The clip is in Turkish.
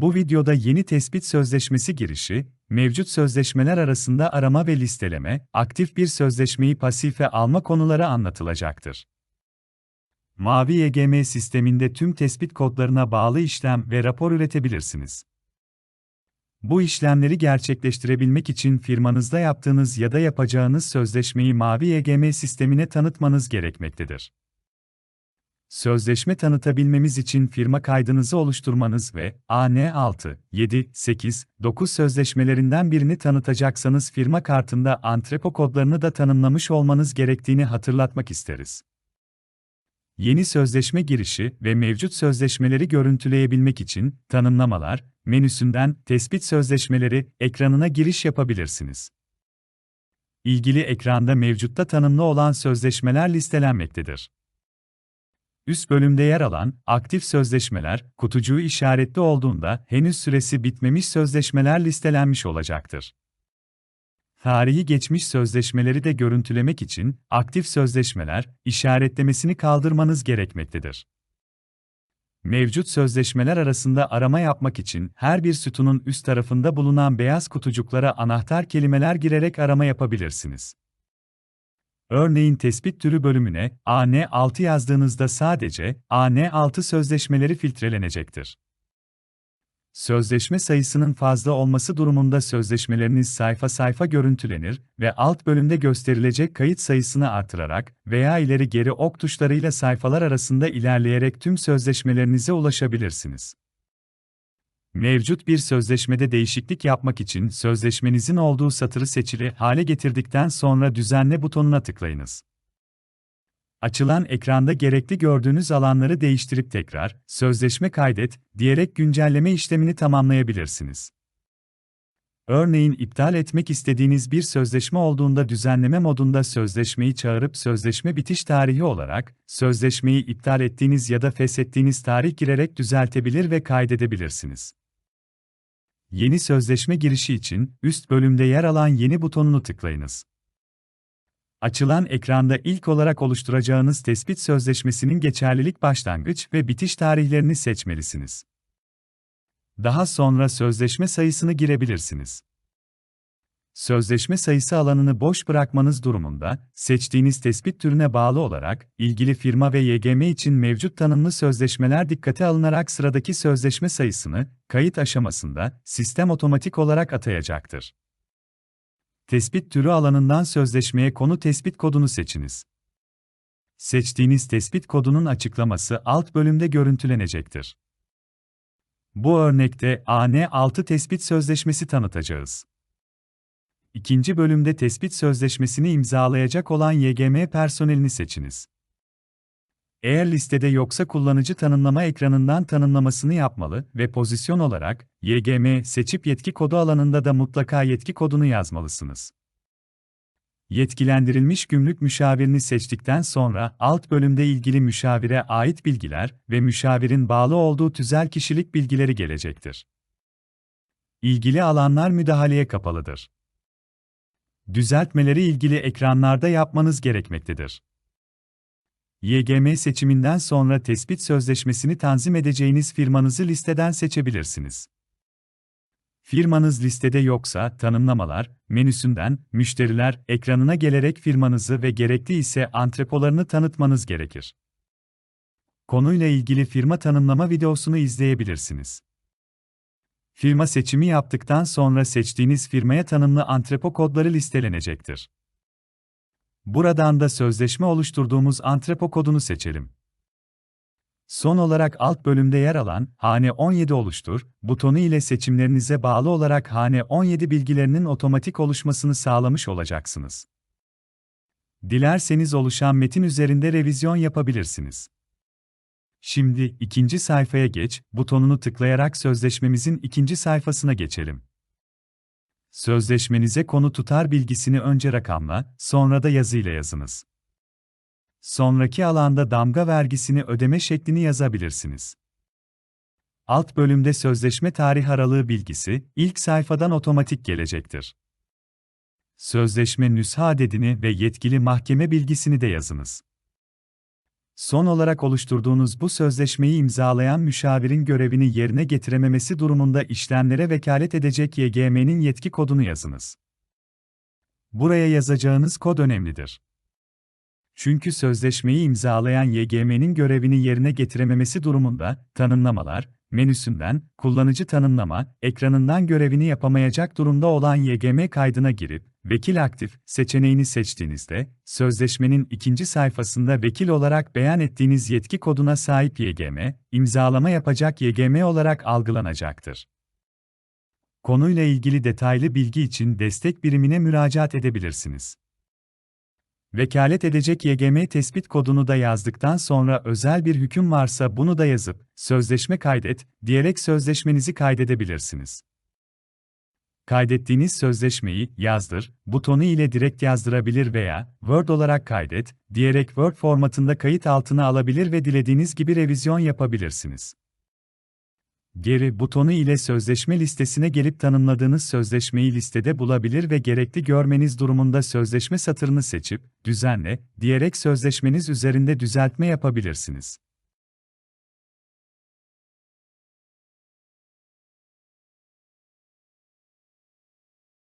Bu videoda yeni tespit sözleşmesi girişi, mevcut sözleşmeler arasında arama ve listeleme, aktif bir sözleşmeyi pasife alma konuları anlatılacaktır. Mavi YGM sisteminde tüm tespit kodlarına bağlı işlem ve rapor üretebilirsiniz. Bu işlemleri gerçekleştirebilmek için firmanızda yaptığınız ya da yapacağınız sözleşmeyi Mavi YGM sistemine tanıtmanız gerekmektedir. Sözleşme tanıtabilmemiz için firma kaydınızı oluşturmanız ve AN6, 7, 8, 9 sözleşmelerinden birini tanıtacaksanız firma kartında antrepo kodlarını da tanımlamış olmanız gerektiğini hatırlatmak isteriz. Yeni sözleşme girişi ve mevcut sözleşmeleri görüntüleyebilmek için tanımlamalar menüsünden tespit sözleşmeleri ekranına giriş yapabilirsiniz. İlgili ekranda mevcutta tanımlı olan sözleşmeler listelenmektedir. Üst bölümde yer alan aktif sözleşmeler kutucuğu işaretli olduğunda henüz süresi bitmemiş sözleşmeler listelenmiş olacaktır. Tarihi geçmiş sözleşmeleri de görüntülemek için aktif sözleşmeler işaretlemesini kaldırmanız gerekmektedir. Mevcut sözleşmeler arasında arama yapmak için her bir sütunun üst tarafında bulunan beyaz kutucuklara anahtar kelimeler girerek arama yapabilirsiniz. Örneğin tespit türü bölümüne AN6 yazdığınızda sadece AN6 sözleşmeleri filtrelenecektir. Sözleşme sayısının fazla olması durumunda sözleşmeleriniz sayfa sayfa görüntülenir ve alt bölümde gösterilecek kayıt sayısını artırarak veya ileri geri ok tuşlarıyla sayfalar arasında ilerleyerek tüm sözleşmelerinize ulaşabilirsiniz. Mevcut bir sözleşmede değişiklik yapmak için sözleşmenizin olduğu satırı seçili hale getirdikten sonra düzenle butonuna tıklayınız. Açılan ekranda gerekli gördüğünüz alanları değiştirip tekrar sözleşme kaydet diyerek güncelleme işlemini tamamlayabilirsiniz. Örneğin iptal etmek istediğiniz bir sözleşme olduğunda düzenleme modunda sözleşmeyi çağırıp sözleşme bitiş tarihi olarak sözleşmeyi iptal ettiğiniz ya da feshettiğiniz tarih girerek düzeltebilir ve kaydedebilirsiniz. Yeni sözleşme girişi için üst bölümde yer alan yeni butonunu tıklayınız. Açılan ekranda ilk olarak oluşturacağınız tespit sözleşmesinin geçerlilik başlangıç ve bitiş tarihlerini seçmelisiniz. Daha sonra sözleşme sayısını girebilirsiniz. Sözleşme sayısı alanını boş bırakmanız durumunda, seçtiğiniz tespit türüne bağlı olarak, ilgili firma ve YGM için mevcut tanımlı sözleşmeler dikkate alınarak sıradaki sözleşme sayısını, kayıt aşamasında, sistem otomatik olarak atayacaktır. Tespit türü alanından sözleşmeye konu tespit kodunu seçiniz. Seçtiğiniz tespit kodunun açıklaması alt bölümde görüntülenecektir. Bu örnekte AN6 tespit sözleşmesi tanıtacağız. İkinci bölümde tespit sözleşmesini imzalayacak olan YGM personelini seçiniz. Eğer listede yoksa kullanıcı tanımlama ekranından tanımlamasını yapmalı ve pozisyon olarak YGM seçip yetki kodu alanında da mutlaka yetki kodunu yazmalısınız. Yetkilendirilmiş gümrük müşavirini seçtikten sonra alt bölümde ilgili müşavire ait bilgiler ve müşavirin bağlı olduğu tüzel kişilik bilgileri gelecektir. İlgili alanlar müdahaleye kapalıdır. Düzeltmeleri ilgili ekranlarda yapmanız gerekmektedir. YGM seçiminden sonra tespit sözleşmesini tanzim edeceğiniz firmanızı listeden seçebilirsiniz. Firmanız listede yoksa tanımlamalar menüsünden müşteriler ekranına gelerek firmanızı ve gerekli ise antrepolarını tanıtmanız gerekir. Konuyla ilgili firma tanımlama videosunu izleyebilirsiniz. Firma seçimi yaptıktan sonra seçtiğiniz firmaya tanımlı antrepo kodları listelenecektir. Buradan da sözleşme oluşturduğumuz antrepo kodunu seçelim. Son olarak alt bölümde yer alan Hane 17 oluştur butonu ile seçimlerinize bağlı olarak Hane 17 bilgilerinin otomatik oluşmasını sağlamış olacaksınız. Dilerseniz oluşan metin üzerinde revizyon yapabilirsiniz. Şimdi ikinci sayfaya geç butonunu tıklayarak sözleşmemizin ikinci sayfasına geçelim. Sözleşmenize konu tutar bilgisini önce rakamla, sonra da yazıyla yazınız. Sonraki alanda damga vergisini ödeme şeklini yazabilirsiniz. Alt bölümde sözleşme tarih aralığı bilgisi ilk sayfadan otomatik gelecektir. Sözleşme nüsha adedini ve yetkili mahkeme bilgisini de yazınız. Son olarak oluşturduğunuz bu sözleşmeyi imzalayan müşavirin görevini yerine getirememesi durumunda işlemlere vekalet edecek YGM'nin yetki kodunu yazınız. Buraya yazacağınız kod önemlidir. Çünkü sözleşmeyi imzalayan YGM'nin görevini yerine getirememesi durumunda, tanımlamalar, menüsünden, kullanıcı tanımlama, ekranından görevini yapamayacak durumda olan YGM kaydına girip, Vekil Aktif seçeneğini seçtiğinizde, sözleşmenin ikinci sayfasında vekil olarak beyan ettiğiniz yetki koduna sahip YGM, imzalama yapacak YGM olarak algılanacaktır. Konuyla ilgili detaylı bilgi için destek birimine müracaat edebilirsiniz. Vekalet edecek YGM tespit kodunu da yazdıktan sonra özel bir hüküm varsa bunu da yazıp, sözleşme kaydet, diyerek sözleşmenizi kaydedebilirsiniz. Kaydettiğiniz sözleşmeyi yazdır butonu ile direkt yazdırabilir veya Word olarak kaydet diyerek Word formatında kayıt altına alabilir ve dilediğiniz gibi revizyon yapabilirsiniz. Geri butonu ile sözleşme listesine gelip tanımladığınız sözleşmeyi listede bulabilir ve gerekli görmeniz durumunda sözleşme satırını seçip düzenle diyerek sözleşmeniz üzerinde düzeltme yapabilirsiniz.